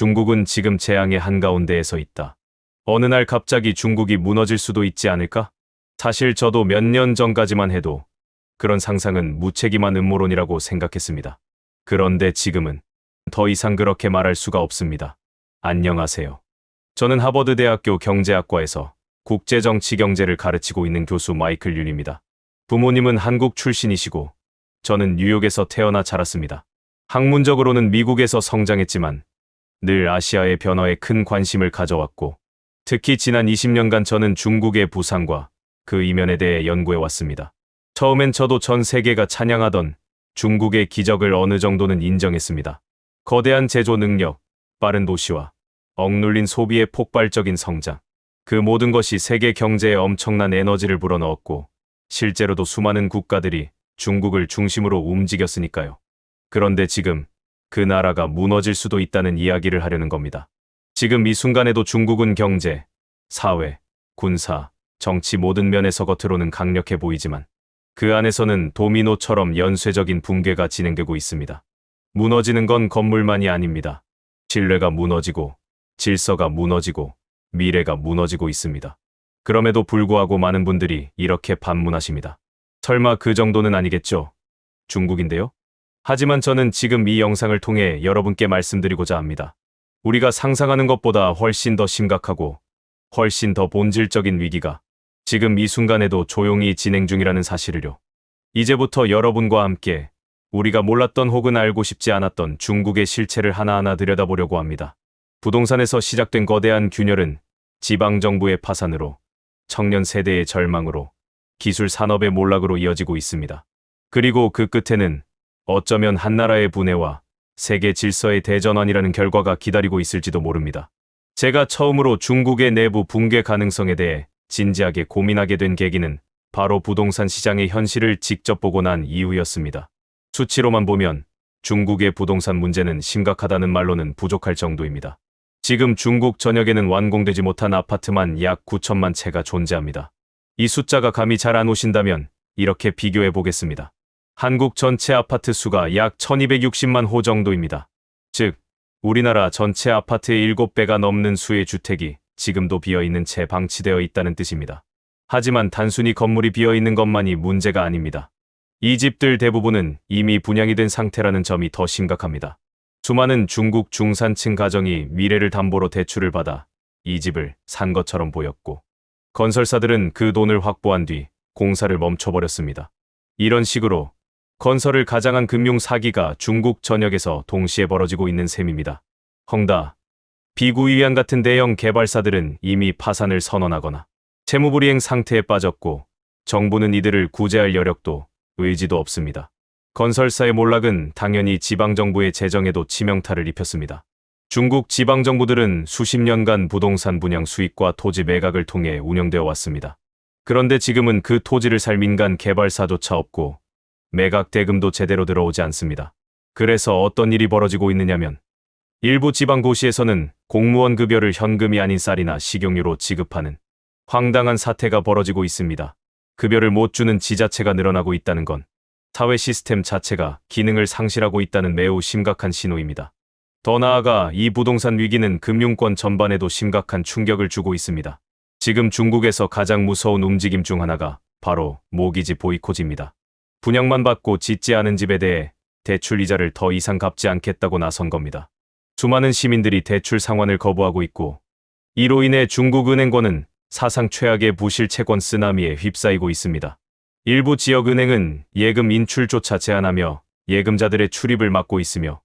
중국은 지금 재앙의 한가운데에 서 있다. 어느 날 갑자기 중국이 무너질 수도 있지 않을까? 사실 저도 몇 년 전까지만 해도 그런 상상은 무책임한 음모론이라고 생각했습니다. 그런데 지금은 더 이상 그렇게 말할 수가 없습니다. 안녕하세요. 저는 하버드 대학교 경제학과에서 국제정치 경제를 가르치고 있는 교수 마이클 윤입니다. 부모님은 한국 출신이시고 저는 뉴욕에서 태어나 자랐습니다. 학문적으로는 미국에서 성장했지만 늘 아시아의 변화에 큰 관심을 가져왔고 특히 지난 20년간 저는 중국의 부상과 그 이면에 대해 연구해 왔습니다. 처음엔 저도 전 세계가 찬양하던 중국의 기적을 어느 정도는 인정했습니다. 거대한 제조 능력, 빠른 도시와 억눌린 소비의 폭발적인 성장. 그 모든 것이 세계 경제에 엄청난 에너지를 불어넣었고 실제로도 수많은 국가들이 중국을 중심으로 움직였으니까요. 그런데 지금 그 나라가 무너질 수도 있다는 이야기를 하려는 겁니다. 지금 이 순간에도 중국은 경제, 사회, 군사, 정치 모든 면에서 겉으로는 강력해 보이지만 그 안에서는 도미노처럼 연쇄적인 붕괴가 진행되고 있습니다. 무너지는 건 건물만이 아닙니다. 신뢰가 무너지고 질서가 무너지고 미래가 무너지고 있습니다. 그럼에도 불구하고 많은 분들이 이렇게 반문하십니다. 설마 그 정도는 아니겠죠? 중국인데요? 하지만 저는 지금 이 영상을 통해 여러분께 말씀드리고자 합니다. 우리가 상상하는 것보다 훨씬 더 심각하고 훨씬 더 본질적인 위기가 지금 이 순간에도 조용히 진행 중이라는 사실을요. 이제부터 여러분과 함께 우리가 몰랐던 혹은 알고 싶지 않았던 중국의 실체를 하나하나 들여다보려고 합니다. 부동산에서 시작된 거대한 균열은 지방정부의 파산으로 청년 세대의 절망으로 기술 산업의 몰락으로 이어지고 있습니다. 그리고 그 끝에는 어쩌면 한나라의 분해와 세계 질서의 대전환이라는 결과가 기다리고 있을지도 모릅니다. 제가 처음으로 중국의 내부 붕괴 가능성에 대해 진지하게 고민하게 된 계기는 바로 부동산 시장의 현실을 직접 보고 난 이후였습니다. 수치로만 보면 중국의 부동산 문제는 심각하다는 말로는 부족할 정도입니다. 지금 중국 전역에는 완공되지 못한 아파트만 약 9천만 채가 존재합니다. 이 숫자가 감이 잘 안 오신다면 이렇게 비교해 보겠습니다. 한국 전체 아파트 수가 약 1260만 호 정도입니다. 즉, 우리나라 전체 아파트의 7배가 넘는 수의 주택이 지금도 비어있는 채 방치되어 있다는 뜻입니다. 하지만 단순히 건물이 비어있는 것만이 문제가 아닙니다. 이 집들 대부분은 이미 분양이 된 상태라는 점이 더 심각합니다. 수많은 중국 중산층 가정이 미래를 담보로 대출을 받아 이 집을 산 것처럼 보였고 건설사들은 그 돈을 확보한 뒤 공사를 멈춰버렸습니다. 이런 식으로 건설을 가장한 금융 사기가 중국 전역에서 동시에 벌어지고 있는 셈입니다. 헝다, 비구이안 같은 대형 개발사들은 이미 파산을 선언하거나 채무불이행 상태에 빠졌고 정부는 이들을 구제할 여력도 의지도 없습니다. 건설사의 몰락은 당연히 지방정부의 재정에도 치명타를 입혔습니다. 중국 지방정부들은 수십 년간 부동산 분양 수익과 토지 매각을 통해 운영되어 왔습니다. 그런데 지금은 그 토지를 살 민간 개발사조차 없고 매각 대금도 제대로 들어오지 않습니다. 그래서 어떤 일이 벌어지고 있느냐면 일부 지방고시에서는 공무원 급여를 현금이 아닌 쌀이나 식용유로 지급하는 황당한 사태가 벌어지고 있습니다. 급여를 못 주는 지자체가 늘어나고 있다는 건 사회 시스템 자체가 기능을 상실하고 있다는 매우 심각한 신호입니다. 더 나아가 이 부동산 위기는 금융권 전반에도 심각한 충격을 주고 있습니다. 지금 중국에서 가장 무서운 움직임 중 하나가 바로 모기지 보이콧입니다. 분양만 받고 짓지 않은 집에 대해 대출 이자를 더 이상 갚지 않겠다고 나선 겁니다. 수많은 시민들이 대출 상환을 거부하고 있고 이로 인해 중국 은행권은 사상 최악의 부실 채권 쓰나미에 휩싸이고 있습니다. 일부 지역 은행은 예금 인출조차 제한하며 예금자들의 출입을 막고 있으며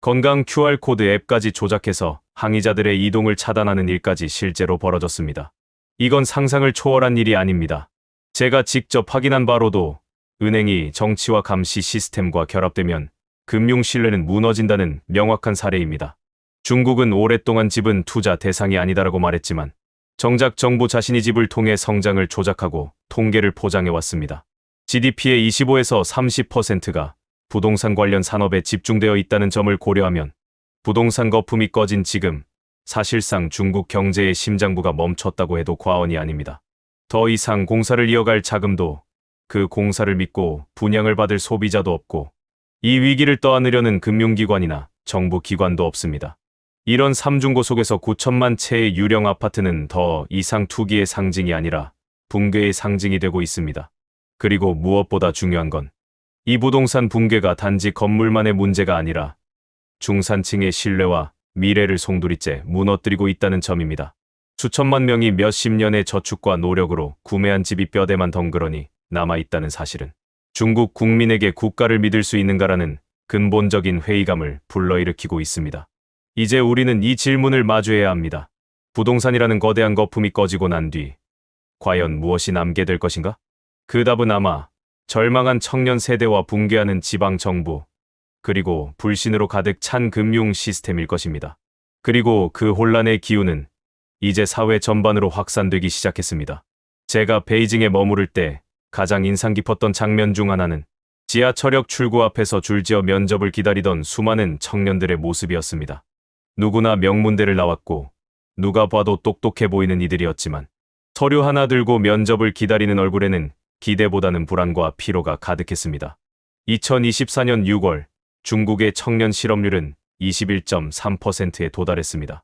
건강 QR코드 앱까지 조작해서 항의자들의 이동을 차단하는 일까지 실제로 벌어졌습니다. 이건 상상을 초월한 일이 아닙니다. 제가 직접 확인한 바로도 은행이 정치와 감시 시스템과 결합되면 금융 신뢰는 무너진다는 명확한 사례입니다. 중국은 오랫동안 집은 투자 대상이 아니다라고 말했지만 정작 정부 자신이 집을 통해 성장을 조작하고 통계를 포장해 왔습니다. GDP의 25에서 30%가 부동산 관련 산업에 집중되어 있다는 점을 고려하면 부동산 거품이 꺼진 지금 사실상 중국 경제의 심장부가 멈췄다고 해도 과언이 아닙니다. 더 이상 공사를 이어갈 자금도 그 공사를 믿고 분양을 받을 소비자도 없고 이 위기를 떠안으려는 금융기관이나 정부 기관도 없습니다. 이런 삼중고 속에서 9천만 채의 유령 아파트는 더 이상 투기의 상징이 아니라 붕괴의 상징이 되고 있습니다. 그리고 무엇보다 중요한 건 이 부동산 붕괴가 단지 건물만의 문제가 아니라 중산층의 신뢰와 미래를 송두리째 무너뜨리고 있다는 점입니다. 수천만 명이 몇십 년의 저축과 노력으로 구매한 집이 뼈대만 덩그러니 남아있다는 사실은 중국 국민에게 국가를 믿을 수 있는가라는 근본적인 회의감을 불러일으키고 있습니다. 이제 우리는 이 질문을 마주해야 합니다. 부동산이라는 거대한 거품이 꺼지고 난 뒤 과연 무엇이 남게 될 것인가? 그 답은 아마 절망한 청년 세대와 붕괴하는 지방 정부 그리고 불신으로 가득 찬 금융 시스템일 것입니다. 그리고 그 혼란의 기운은 이제 사회 전반으로 확산되기 시작했습니다. 제가 베이징에 머무를 때 가장 인상 깊었던 장면 중 하나는 지하철역 출구 앞에서 줄지어 면접을 기다리던 수많은 청년들의 모습이었습니다. 누구나 명문대를 나왔고 누가 봐도 똑똑해 보이는 이들이었지만 서류 하나 들고 면접을 기다리는 얼굴에는 기대보다는 불안과 피로가 가득했습니다. 2024년 6월 중국의 청년 실업률은 21.3%에 도달했습니다.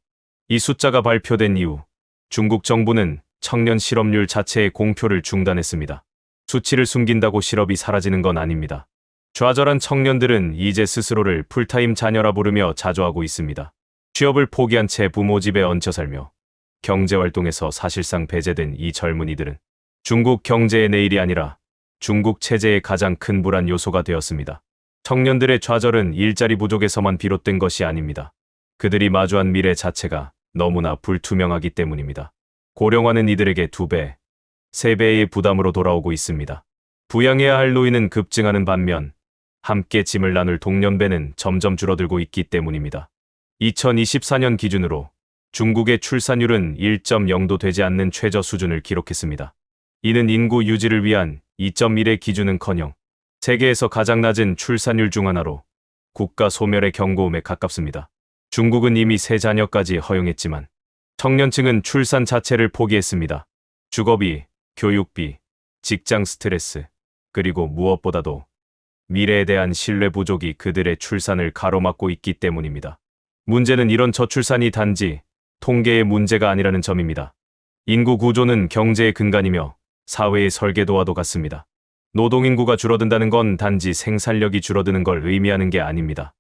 이 숫자가 발표된 이후 중국 정부는 청년 실업률 자체의 공표를 중단했습니다. 수치를 숨긴다고 실업이 사라지는 건 아닙니다. 좌절한 청년들은 이제 스스로를 풀타임 자녀라 부르며 자조하고 있습니다. 취업을 포기한 채 부모 집에 얹혀 살며 경제활동에서 사실상 배제된 이 젊은이들은 중국 경제의 내일이 아니라 중국 체제의 가장 큰 불안 요소가 되었습니다. 청년들의 좌절은 일자리 부족에서만 비롯된 것이 아닙니다. 그들이 마주한 미래 자체가 너무나 불투명하기 때문입니다. 고령화는 이들에게 두 배, 세 배의 부담으로 돌아오고 있습니다. 부양해야 할 노인은 급증하는 반면 함께 짐을 나눌 동년배는 점점 줄어들고 있기 때문입니다. 2024년 기준으로 중국의 출산율은 1.0도 되지 않는 최저 수준을 기록했습니다. 이는 인구 유지를 위한 2.1의 기준은커녕 세계에서 가장 낮은 출산율 중 하나로 국가 소멸의 경고음에 가깝습니다. 중국은 이미 세 자녀까지 허용했지만 청년층은 출산 자체를 포기했습니다. 주거비, 교육비, 직장 스트레스, 그리고 무엇보다도 미래에 대한 신뢰 부족이 그들의 출산을 가로막고 있기 때문입니다. 문제는 이런 저출산이 단지 통계의 문제가 아니라는 점입니다. 인구 구조는 경제의 근간이며 사회의 설계도와도 같습니다. 노동인구가 줄어든다는 건 단지 생산력이 줄어드는 걸 의미하는 게 아닙니다.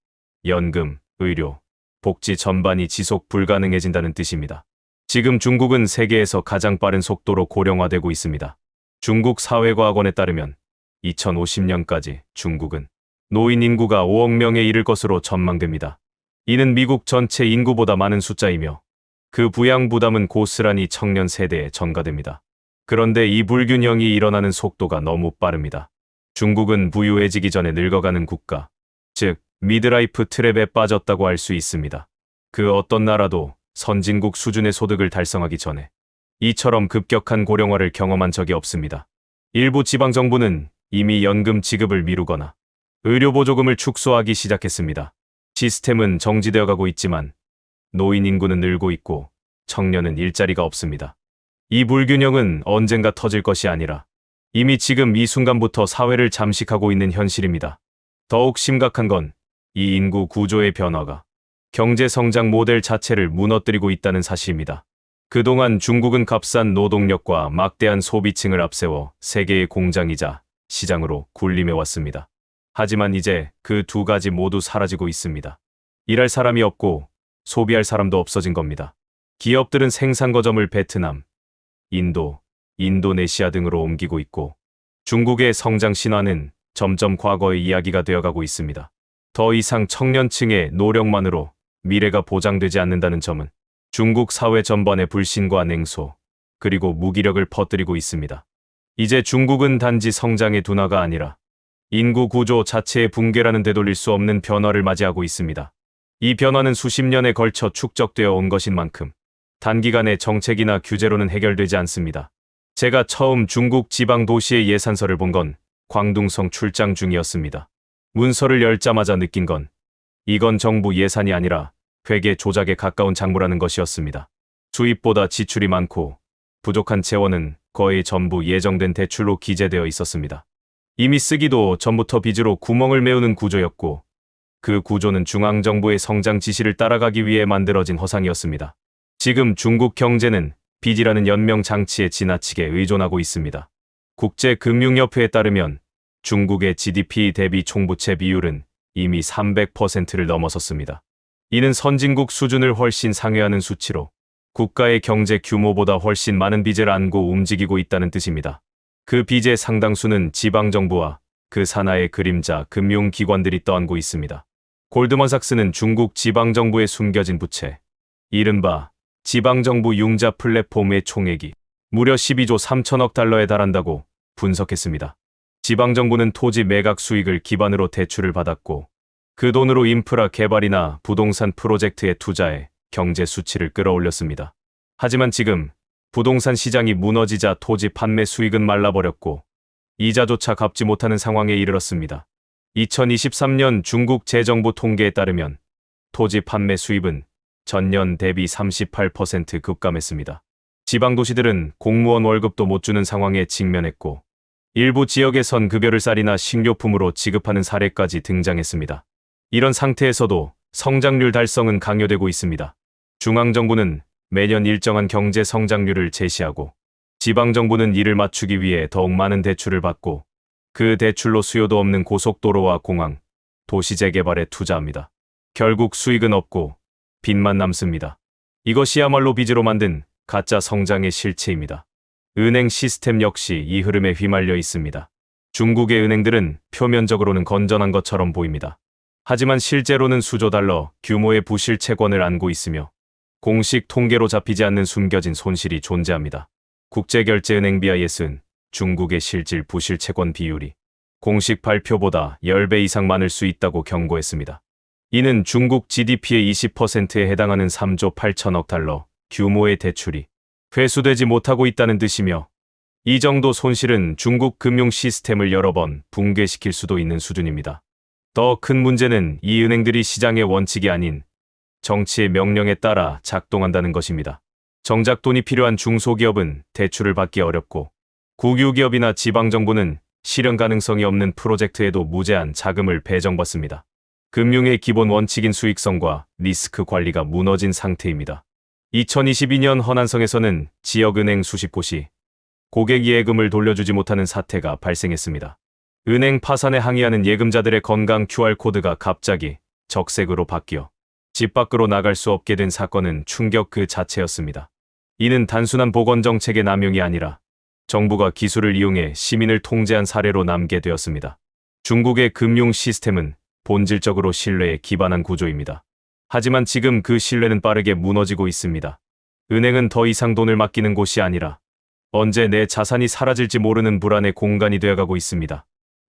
연금, 의료, 복지 전반이 지속 불가능해진다는 뜻입니다. 지금 중국은 세계에서 가장 빠른 속도로 고령화되고 있습니다. 중국 사회과학원에 따르면 2050년까지 중국은 노인 인구가 5억 명에 이를 것으로 전망됩니다. 이는 미국 전체 인구보다 많은 숫자이며 그 부양 부담은 고스란히 청년 세대에 전가됩니다. 그런데 이 불균형이 일어나는 속도가 너무 빠릅니다. 중국은 부유해지기 전에 늙어가는 국가, 즉 미드라이프 트랩에 빠졌다고 할 수 있습니다. 그 어떤 나라도 선진국 수준의 소득을 달성하기 전에 이처럼 급격한 고령화를 경험한 적이 없습니다. 일부 지방정부는 이미 연금 지급을 미루거나 의료보조금을 축소하기 시작했습니다. 시스템은 정지되어 가고 있지만 노인 인구는 늘고 있고 청년은 일자리가 없습니다. 이 불균형은 언젠가 터질 것이 아니라 이미 지금 이 순간부터 사회를 잠식하고 있는 현실입니다. 더욱 심각한 건 이 인구 구조의 변화가 경제 성장 모델 자체를 무너뜨리고 있다는 사실입니다. 그동안 중국은 값싼 노동력과 막대한 소비층을 앞세워 세계의 공장이자 시장으로 군림해 왔습니다. 하지만 이제 그 두 가지 모두 사라지고 있습니다. 일할 사람이 없고 소비할 사람도 없어진 겁니다. 기업들은 생산 거점을 베트남, 인도, 인도네시아 등으로 옮기고 있고 중국의 성장 신화는 점점 과거의 이야기가 되어가고 있습니다. 더 이상 청년층의 노력만으로 미래가 보장되지 않는다는 점은 중국 사회 전반의 불신과 냉소, 그리고 무기력을 퍼뜨리고 있습니다. 이제 중국은 단지 성장의 둔화가 아니라 인구 구조 자체의 붕괴라는 되돌릴 수 없는 변화를 맞이하고 있습니다. 이 변화는 수십 년에 걸쳐 축적되어 온 것인 만큼 단기간에 정책이나 규제로는 해결되지 않습니다. 제가 처음 중국 지방 도시의 예산서를 본 건 광둥성 출장 중이었습니다. 문서를 열자마자 느낀 건 이건 정부 예산이 아니라 회계 조작에 가까운 장부라는 것이었습니다. 수입보다 지출이 많고 부족한 재원은 거의 전부 예정된 대출로 기재되어 있었습니다. 이미 쓰기도 전부터 빚으로 구멍을 메우는 구조였고 그 구조는 중앙정부의 성장 지시를 따라가기 위해 만들어진 허상이었습니다. 지금 중국 경제는 빚이라는 연명 장치에 지나치게 의존하고 있습니다. 국제금융협회에 따르면 중국의 GDP 대비 총부채 비율은 이미 300%를 넘어섰습니다. 이는 선진국 수준을 훨씬 상회하는 수치로 국가의 경제 규모보다 훨씬 많은 빚을 안고 움직이고 있다는 뜻입니다. 그 빚의 상당수는 지방정부와 그 산하의 그림자 금융기관들이 떠안고 있습니다. 골드만삭스는 중국 지방정부에 숨겨진 부채, 이른바 지방정부 융자 플랫폼의 총액이 무려 12조 3천억 달러에 달한다고 분석했습니다. 지방정부는 토지 매각 수익을 기반으로 대출을 받았고 그 돈으로 인프라 개발이나 부동산 프로젝트에 투자해 경제 수치를 끌어올렸습니다. 하지만 지금 부동산 시장이 무너지자 토지 판매 수익은 말라버렸고 이자조차 갚지 못하는 상황에 이르렀습니다. 2023년 중국 재정부 통계에 따르면 토지 판매 수입은 전년 대비 38% 급감했습니다. 지방 도시들은 공무원 월급도 못 주는 상황에 직면했고 일부 지역에선 급여를 쌀이나 식료품으로 지급하는 사례까지 등장했습니다. 이런 상태에서도 성장률 달성은 강요되고 있습니다. 중앙정부는 매년 일정한 경제 성장률을 제시하고 지방정부는 이를 맞추기 위해 더욱 많은 대출을 받고 그 대출로 수요도 없는 고속도로와 공항, 도시 재개발에 투자합니다. 결국 수익은 없고 빚만 남습니다. 이것이야말로 빚으로 만든 가짜 성장의 실체입니다. 은행 시스템 역시 이 흐름에 휘말려 있습니다. 중국의 은행들은 표면적으로는 건전한 것처럼 보입니다. 하지만 실제로는 수조 달러 규모의 부실 채권을 안고 있으며 공식 통계로 잡히지 않는 숨겨진 손실이 존재합니다. 국제결제은행 BIS는 중국의 실질 부실 채권 비율이 공식 발표보다 10배 이상 많을 수 있다고 경고했습니다. 이는 중국 GDP의 20%에 해당하는 3조 8천억 달러 규모의 대출이 회수되지 못하고 있다는 뜻이며 이 정도 손실은 중국 금융 시스템을 여러 번 붕괴시킬 수도 있는 수준입니다. 더 큰 문제는 이 은행들이 시장의 원칙이 아닌 정치의 명령에 따라 작동한다는 것입니다. 정작 돈이 필요한 중소기업은 대출을 받기 어렵고 국유기업이나 지방정부는 실현 가능성이 없는 프로젝트에도 무제한 자금을 배정받습니다. 금융의 기본 원칙인 수익성과 리스크 관리가 무너진 상태입니다. 2022년 허난성에서는 지역은행 수십 곳이 고객 예금을 돌려주지 못하는 사태가 발생했습니다. 은행 파산에 항의하는 예금자들의 건강 QR코드가 갑자기 적색으로 바뀌어 집 밖으로 나갈 수 없게 된 사건은 충격 그 자체였습니다. 이는 단순한 보건정책의 남용이 아니라 정부가 기술을 이용해 시민을 통제한 사례로 남게 되었습니다. 중국의 금융 시스템은 본질적으로 신뢰에 기반한 구조입니다. 하지만 지금 그 신뢰는 빠르게 무너지고 있습니다. 은행은 더 이상 돈을 맡기는 곳이 아니라 언제 내 자산이 사라질지 모르는 불안의 공간이 되어가고 있습니다.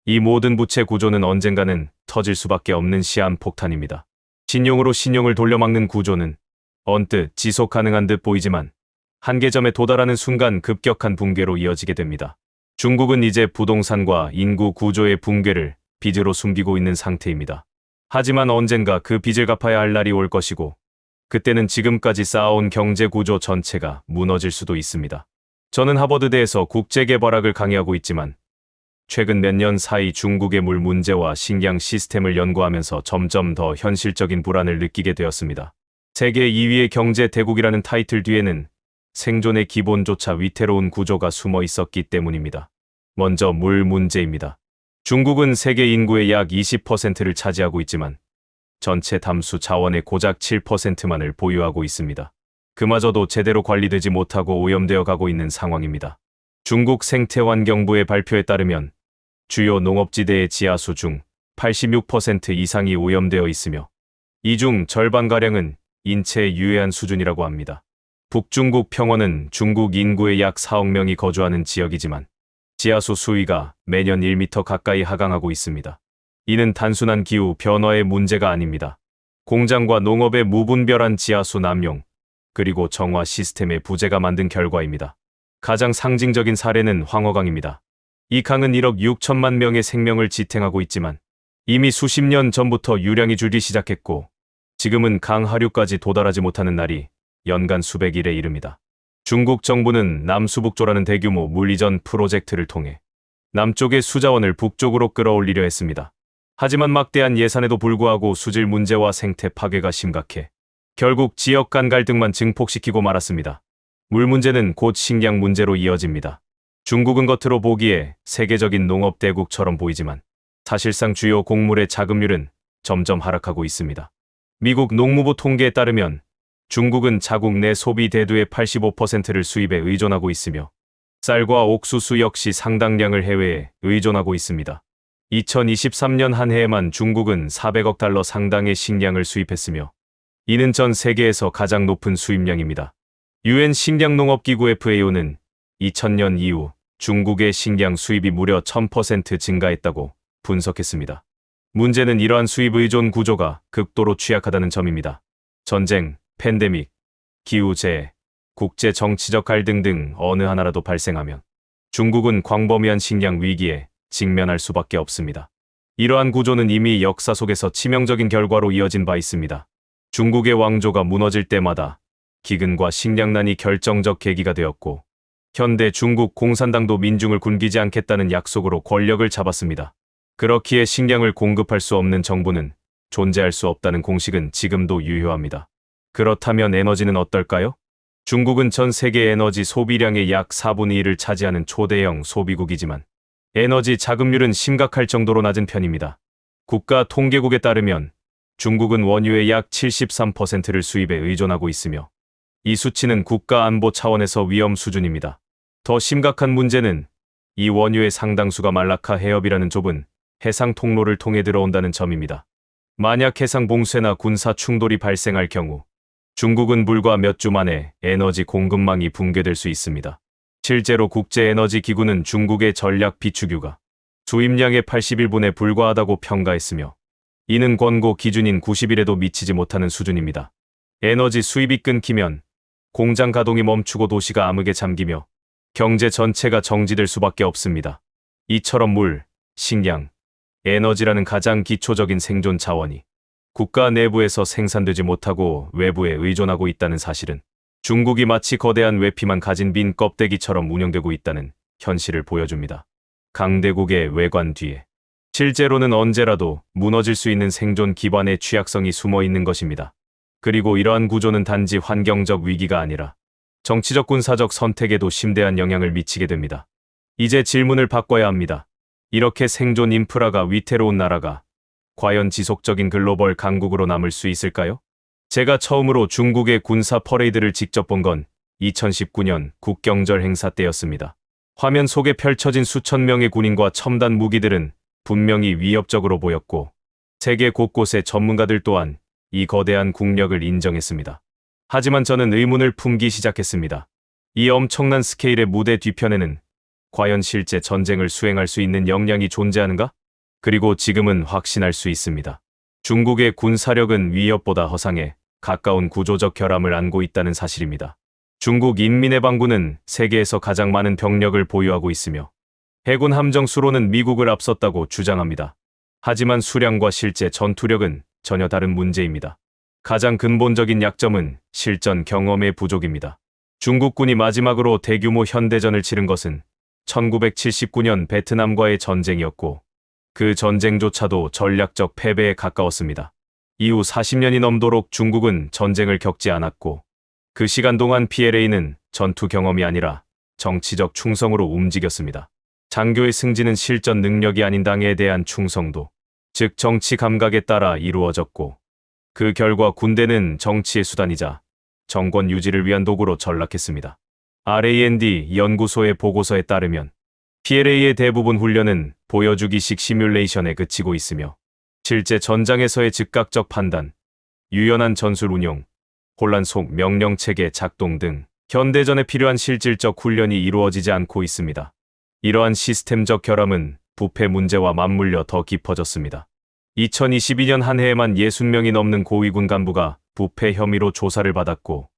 이 모든 부채 구조는 언젠가는 터질 수밖에 없는 시한 폭탄입니다. 신용으로 신용을 돌려막는 구조는 언뜻 지속 가능한 듯 보이지만 한계점에 도달하는 순간 급격한 붕괴로 이어지게 됩니다. 중국은 이제 부동산과 인구 구조의 붕괴를 빚으로 숨기고 있는 상태입니다. 하지만 언젠가 그 빚을 갚아야 할 날이 올 것이고 그때는 지금까지 쌓아온 경제 구조 전체가 무너질 수도 있습니다. 저는 하버드대에서 국제개발학을 강의하고 있지만 최근 몇 년 사이 중국의 물 문제와 식량 시스템을 연구하면서 점점 더 현실적인 불안을 느끼게 되었습니다. 세계 2위의 경제 대국이라는 타이틀 뒤에는 생존의 기본조차 위태로운 구조가 숨어 있었기 때문입니다. 먼저 물 문제입니다. 중국은 세계 인구의 약 20%를 차지하고 있지만 전체 담수 자원의 고작 7%만을 보유하고 있습니다. 그마저도 제대로 관리되지 못하고 오염되어 가고 있는 상황입니다. 중국 생태환경부의 발표에 따르면 주요 농업지대의 지하수 중 86% 이상이 오염되어 있으며 이 중 절반가량은 인체에 유해한 수준이라고 합니다. 북중국 평원은 중국 인구의 약 4억 명이 거주하는 지역이지만 지하수 수위가 매년 1m 가까이 하강하고 있습니다. 이는 단순한 기후 변화의 문제가 아닙니다. 공장과 농업의 무분별한 지하수 남용, 그리고 정화 시스템의 부재가 만든 결과입니다. 가장 상징적인 사례는 황허강입니다. 이 강은 1억 6천만 명의 생명을 지탱하고 있지만 이미 수십 년 전부터 유량이 줄기 시작했고 지금은 강 하류까지 도달하지 못하는 날이 연간 수백 일에 이릅니다. 중국 정부는 남수북조라는 대규모 물리전 프로젝트를 통해 남쪽의 수자원을 북쪽으로 끌어올리려 했습니다. 하지만 막대한 예산에도 불구하고 수질 문제와 생태 파괴가 심각해 결국 지역 간 갈등만 증폭시키고 말았습니다. 물 문제는 곧 식량 문제로 이어집니다. 중국은 겉으로 보기에 세계적인 농업 대국처럼 보이지만 사실상 주요 곡물의 자급률은 점점 하락하고 있습니다. 미국 농무부 통계에 따르면 중국은 자국 내 소비 대두의 85%를 수입에 의존하고 있으며 쌀과 옥수수 역시 상당량을 해외에 의존하고 있습니다. 2023년 한 해에만 중국은 400억 달러 상당의 식량을 수입했으며 이는 전 세계에서 가장 높은 수입량입니다. 유엔 식량농업기구 FAO는 2000년 이후 중국의 식량 수입이 무려 1000% 증가했다고 분석했습니다. 문제는 이러한 수입 의존 구조가 극도로 취약하다는 점입니다. 전쟁, 팬데믹, 기후재해, 국제 정치적 갈등 등 어느 하나라도 발생하면 중국은 광범위한 식량 위기에 직면할 수밖에 없습니다. 이러한 구조는 이미 역사 속에서 치명적인 결과로 이어진 바 있습니다. 중국의 왕조가 무너질 때마다 기근과 식량난이 결정적 계기가 되었고 현대 중국 공산당도 민중을 굶기지 않겠다는 약속으로 권력을 잡았습니다. 그렇기에 식량을 공급할 수 없는 정부는 존재할 수 없다는 공식은 지금도 유효합니다. 그렇다면 에너지는 어떨까요? 중국은 전 세계 에너지 소비량의 약 4분의 1을 차지하는 초대형 소비국이지만 에너지 자급률은 심각할 정도로 낮은 편입니다. 국가 통계국에 따르면 중국은 원유의 약 73%를 수입에 의존하고 있으며 이 수치는 국가 안보 차원에서 위험 수준입니다. 더 심각한 문제는 이 원유의 상당수가 말라카 해협이라는 좁은 해상 통로를 통해 들어온다는 점입니다. 만약 해상 봉쇄나 군사 충돌이 발생할 경우 중국은 불과 몇 주 만에 에너지 공급망이 붕괴될 수 있습니다. 실제로 국제에너지기구는 중국의 전략 비축유가 수입량의 81분에 불과하다고 평가했으며 이는 권고 기준인 90일에도 미치지 못하는 수준입니다. 에너지 수입이 끊기면 공장 가동이 멈추고 도시가 암흑에 잠기며 경제 전체가 정지될 수밖에 없습니다. 이처럼 물, 식량, 에너지라는 가장 기초적인 생존 자원이 국가 내부에서 생산되지 못하고 외부에 의존하고 있다는 사실은 중국이 마치 거대한 외피만 가진 빈 껍데기처럼 운영되고 있다는 현실을 보여줍니다. 강대국의 외관 뒤에 실제로는 언제라도 무너질 수 있는 생존 기반의 취약성이 숨어 있는 것입니다. 그리고 이러한 구조는 단지 환경적 위기가 아니라 정치적 군사적 선택에도 심대한 영향을 미치게 됩니다. 이제 질문을 바꿔야 합니다. 이렇게 생존 인프라가 위태로운 나라가 과연 지속적인 글로벌 강국으로 남을 수 있을까요? 제가 처음으로 중국의 군사 퍼레이드를 직접 본 건 2019년 국경절 행사 때였습니다. 화면 속에 펼쳐진 수천 명의 군인과 첨단 무기들은 분명히 위협적으로 보였고 세계 곳곳의 전문가들 또한 이 거대한 국력을 인정했습니다. 하지만 저는 의문을 품기 시작했습니다. 이 엄청난 스케일의 무대 뒤편에는 과연 실제 전쟁을 수행할 수 있는 역량이 존재하는가? 그리고 지금은 확신할 수 있습니다. 중국의 군사력은 위협보다 허상에 가까운 구조적 결함을 안고 있다는 사실입니다. 중국 인민해방군은 세계에서 가장 많은 병력을 보유하고 있으며 해군 함정 수로는 미국을 앞섰다고 주장합니다. 하지만 수량과 실제 전투력은 전혀 다른 문제입니다. 가장 근본적인 약점은 실전 경험의 부족입니다. 중국군이 마지막으로 대규모 현대전을 치른 것은 1979년 베트남과의 전쟁이었고 그 전쟁조차도 전략적 패배에 가까웠습니다. 이후 40년이 넘도록 중국은 전쟁을 겪지 않았고 그 시간 동안 PLA는 전투 경험이 아니라 정치적 충성으로 움직였습니다. 장교의 승진은 실전 능력이 아닌 당에 대한 충성도, 즉 정치 감각에 따라 이루어졌고 그 결과 군대는 정치의 수단이자 정권 유지를 위한 도구로 전락했습니다. RAND 연구소의 보고서에 따르면 PLA의 대부분 훈련은 보여주기식 시뮬레이션에 그치고 있으며 실제 전장에서의 즉각적 판단, 유연한 전술 운용, 혼란 속 명령 체계 작동 등 현대전에 필요한 실질적 훈련이 이루어지지 않고 있습니다. 이러한 시스템적 결함은 부패 문제와 맞물려 더 깊어졌습니다. 2022년 한 해에만 60명이 넘는 고위군 간부가 부패 혐의로 조사를 받았고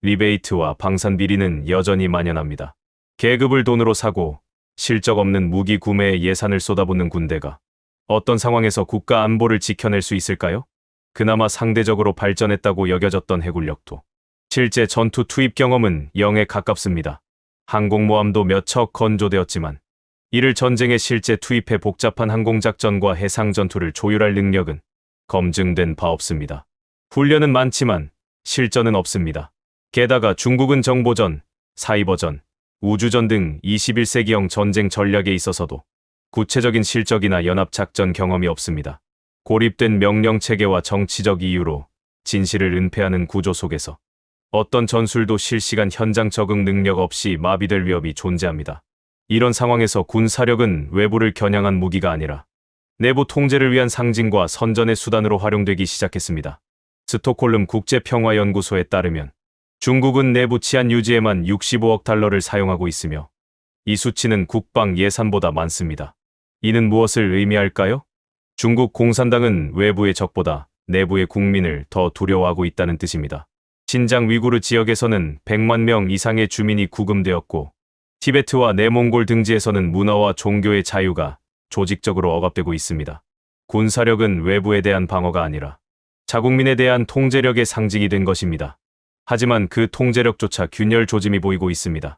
리베이트와 방산 비리는 여전히 만연합니다. 계급을 돈으로 사고 실적 없는 무기 구매에 예산을 쏟아붓는 군대가 어떤 상황에서 국가 안보를 지켜낼 수 있을까요? 그나마 상대적으로 발전했다고 여겨졌던 해군력도 실제 전투 투입 경험은 0에 가깝습니다. 항공모함도 몇 척 건조되었지만 이를 전쟁에 실제 투입해 복잡한 항공작전과 해상전투를 조율할 능력은 검증된 바 없습니다. 훈련은 많지만 실전은 없습니다. 게다가 중국은 정보전, 사이버전, 우주전 등 21세기형 전쟁 전략에 있어서도 구체적인 실적이나 연합작전 경험이 없습니다. 고립된 명령체계와 정치적 이유로 진실을 은폐하는 구조 속에서 어떤 전술도 실시간 현장 적응 능력 없이 마비될 위협이 존재합니다. 이런 상황에서 군 사력은 외부를 겨냥한 무기가 아니라 내부 통제를 위한 상징과 선전의 수단으로 활용되기 시작했습니다. 스톡홀름 국제평화연구소에 따르면 중국은 내부 치안 유지에만 65억 달러를 사용하고 있으며 이 수치는 국방 예산보다 많습니다. 이는 무엇을 의미할까요? 중국 공산당은 외부의 적보다 내부의 국민을 더 두려워하고 있다는 뜻입니다. 신장 위구르 지역에서는 100만 명 이상의 주민이 구금되었고 티베트와 내몽골 등지에서는 문화와 종교의 자유가 조직적으로 억압되고 있습니다. 군사력은 외부에 대한 방어가 아니라 자국민에 대한 통제력의 상징이 된 것입니다. 하지만 그 통제력조차 균열 조짐이 보이고 있습니다.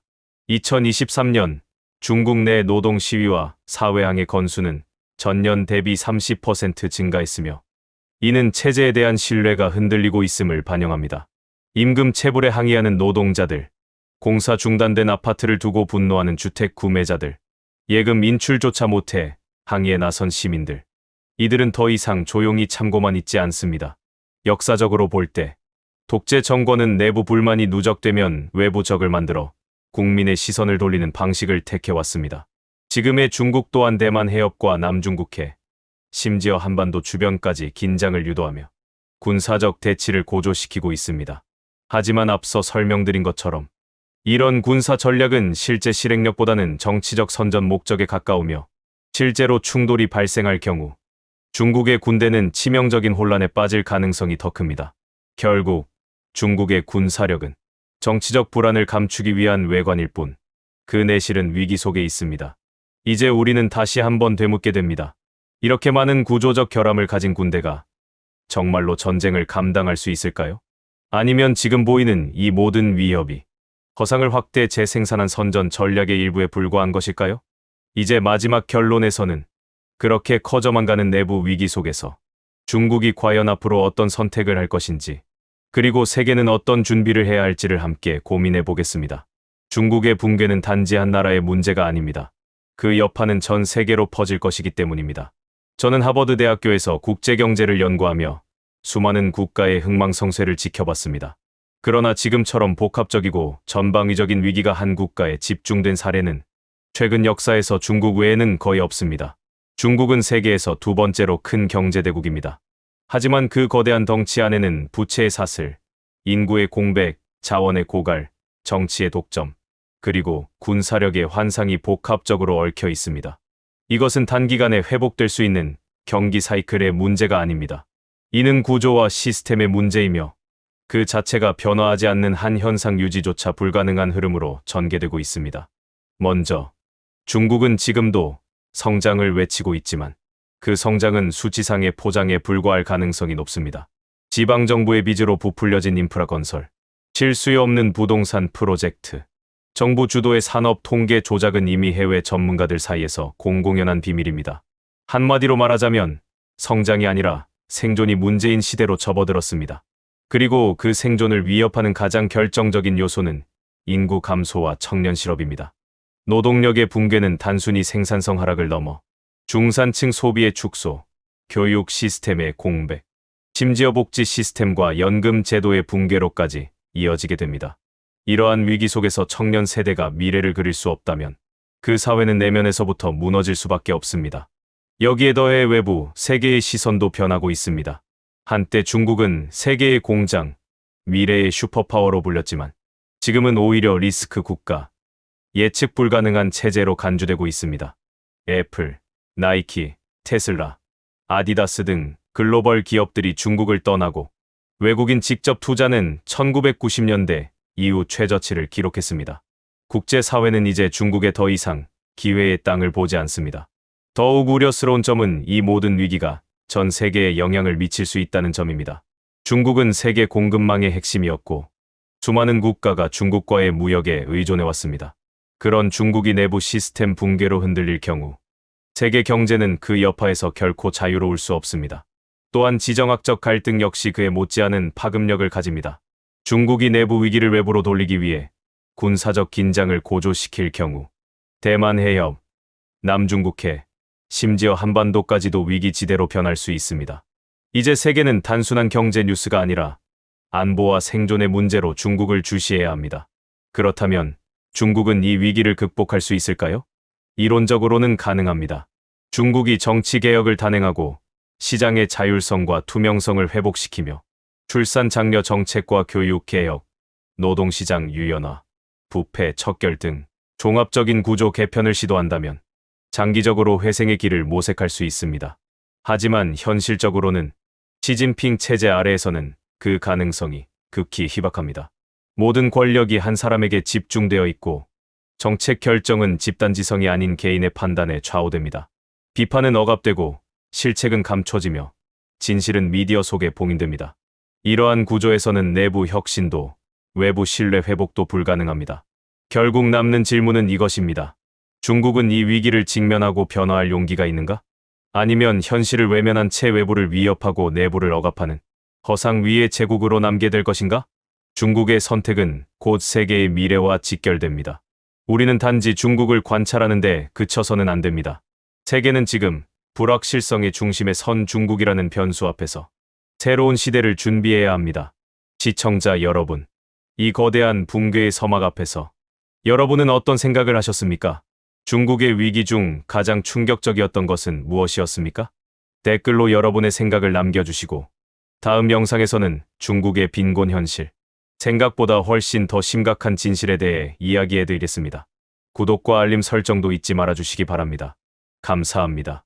2023년 중국 내 노동 시위와 사회항의 건수는 전년 대비 30% 증가했으며 이는 체제에 대한 신뢰가 흔들리고 있음을 반영합니다. 임금 체불에 항의하는 노동자들, 공사 중단된 아파트를 두고 분노하는 주택 구매자들, 예금 인출조차 못해 항의에 나선 시민들. 이들은 더 이상 조용히 참고만 있지 않습니다. 역사적으로 볼 때 독재 정권은 내부 불만이 누적되면 외부 적을 만들어 국민의 시선을 돌리는 방식을 택해왔습니다. 지금의 중국 또한 대만 해협과 남중국해, 심지어 한반도 주변까지 긴장을 유도하며 군사적 대치를 고조시키고 있습니다. 하지만 앞서 설명드린 것처럼 이런 군사 전략은 실제 실행력보다는 정치적 선전 목적에 가까우며 실제로 충돌이 발생할 경우 중국의 군대는 치명적인 혼란에 빠질 가능성이 더 큽니다. 결국 중국의 군사력은 정치적 불안을 감추기 위한 외관일 뿐 그 내실은 위기 속에 있습니다. 이제 우리는 다시 한번 되묻게 됩니다. 이렇게 많은 구조적 결함을 가진 군대가 정말로 전쟁을 감당할 수 있을까요? 아니면 지금 보이는 이 모든 위협이 허상을 확대 재생산한 선전 전략의 일부에 불과한 것일까요? 이제 마지막 결론에서는 그렇게 커져만 가는 내부 위기 속에서 중국이 과연 앞으로 어떤 선택을 할 것인지 그리고 세계는 어떤 준비를 해야 할지를 함께 고민해 보겠습니다. 중국의 붕괴는 단지 한 나라의 문제가 아닙니다. 그 여파는 전 세계로 퍼질 것이기 때문입니다. 저는 하버드 대학교에서 국제경제를 연구하며 수많은 국가의 흥망성쇠를 지켜봤습니다. 그러나 지금처럼 복합적이고 전방위적인 위기가 한 국가에 집중된 사례는 최근 역사에서 중국 외에는 거의 없습니다. 중국은 세계에서 두 번째로 큰 경제대국입니다. 하지만 그 거대한 덩치 안에는 부채의 사슬, 인구의 공백, 자원의 고갈, 정치의 독점, 그리고 군사력의 환상이 복합적으로 얽혀 있습니다. 이것은 단기간에 회복될 수 있는 경기 사이클의 문제가 아닙니다. 이는 구조와 시스템의 문제이며 그 자체가 변화하지 않는 한 현상 유지조차 불가능한 흐름으로 전개되고 있습니다. 먼저, 중국은 지금도 성장을 외치고 있지만 그 성장은 수치상의 포장에 불과할 가능성이 높습니다. 지방정부의 빚으로 부풀려진 인프라 건설, 실수요 없는 부동산 프로젝트, 정부 주도의 산업 통계 조작은 이미 해외 전문가들 사이에서 공공연한 비밀입니다. 한마디로 말하자면 성장이 아니라 생존이 문제인 시대로 접어들었습니다. 그리고 그 생존을 위협하는 가장 결정적인 요소는 인구 감소와 청년 실업입니다. 노동력의 붕괴는 단순히 생산성 하락을 넘어 중산층 소비의 축소, 교육 시스템의 공백, 심지어 복지 시스템과 연금 제도의 붕괴로까지 이어지게 됩니다. 이러한 위기 속에서 청년 세대가 미래를 그릴 수 없다면 그 사회는 내면에서부터 무너질 수밖에 없습니다. 여기에 더해 외부 세계의 시선도 변하고 있습니다. 한때 중국은 세계의 공장, 미래의 슈퍼파워로 불렸지만 지금은 오히려 리스크 국가, 예측 불가능한 체제로 간주되고 있습니다. 애플, 나이키, 테슬라, 아디다스 등 글로벌 기업들이 중국을 떠나고 외국인 직접 투자는 1990년대 이후 최저치를 기록했습니다. 국제사회는 이제 중국에 더 이상 기회의 땅을 보지 않습니다. 더욱 우려스러운 점은 이 모든 위기가 전 세계에 영향을 미칠 수 있다는 점입니다. 중국은 세계 공급망의 핵심이었고 수많은 국가가 중국과의 무역에 의존해왔습니다. 그런 중국이 내부 시스템 붕괴로 흔들릴 경우 세계 경제는 그 여파에서 결코 자유로울 수 없습니다. 또한 지정학적 갈등 역시 그에 못지않은 파급력을 가집니다. 중국이 내부 위기를 외부로 돌리기 위해 군사적 긴장을 고조시킬 경우 대만 해협, 남중국해, 심지어 한반도까지도 위기지대로 변할 수 있습니다. 이제 세계는 단순한 경제 뉴스가 아니라 안보와 생존의 문제로 중국을 주시해야 합니다. 그렇다면 중국은 이 위기를 극복할 수 있을까요? 이론적으로는 가능합니다. 중국이 정치 개혁을 단행하고 시장의 자율성과 투명성을 회복시키며 출산 장려 정책과 교육 개혁, 노동시장 유연화, 부패 척결 등 종합적인 구조 개편을 시도한다면 장기적으로 회생의 길을 모색할 수 있습니다. 하지만 현실적으로는 시진핑 체제 아래에서는 그 가능성이 극히 희박합니다. 모든 권력이 한 사람에게 집중되어 있고 정책 결정은 집단지성이 아닌 개인의 판단에 좌우됩니다. 비판은 억압되고 실책은 감춰지며 진실은 미디어 속에 봉인됩니다. 이러한 구조에서는 내부 혁신도 외부 신뢰 회복도 불가능합니다. 결국 남는 질문은 이것입니다. 중국은 이 위기를 직면하고 변화할 용기가 있는가? 아니면 현실을 외면한 채 외부를 위협하고 내부를 억압하는 허상 위의 제국으로 남게 될 것인가? 중국의 선택은 곧 세계의 미래와 직결됩니다. 우리는 단지 중국을 관찰하는데 그쳐서는 안 됩니다. 세계는 지금 불확실성의 중심에 선 중국이라는 변수 앞에서 새로운 시대를 준비해야 합니다. 시청자 여러분, 이 거대한 붕괴의 서막 앞에서 여러분은 어떤 생각을 하셨습니까? 중국의 위기 중 가장 충격적이었던 것은 무엇이었습니까? 댓글로 여러분의 생각을 남겨주시고 다음 영상에서는 중국의 빈곤 현실, 생각보다 훨씬 더 심각한 진실에 대해 이야기해드리겠습니다. 구독과 알림 설정도 잊지 말아주시기 바랍니다. 감사합니다.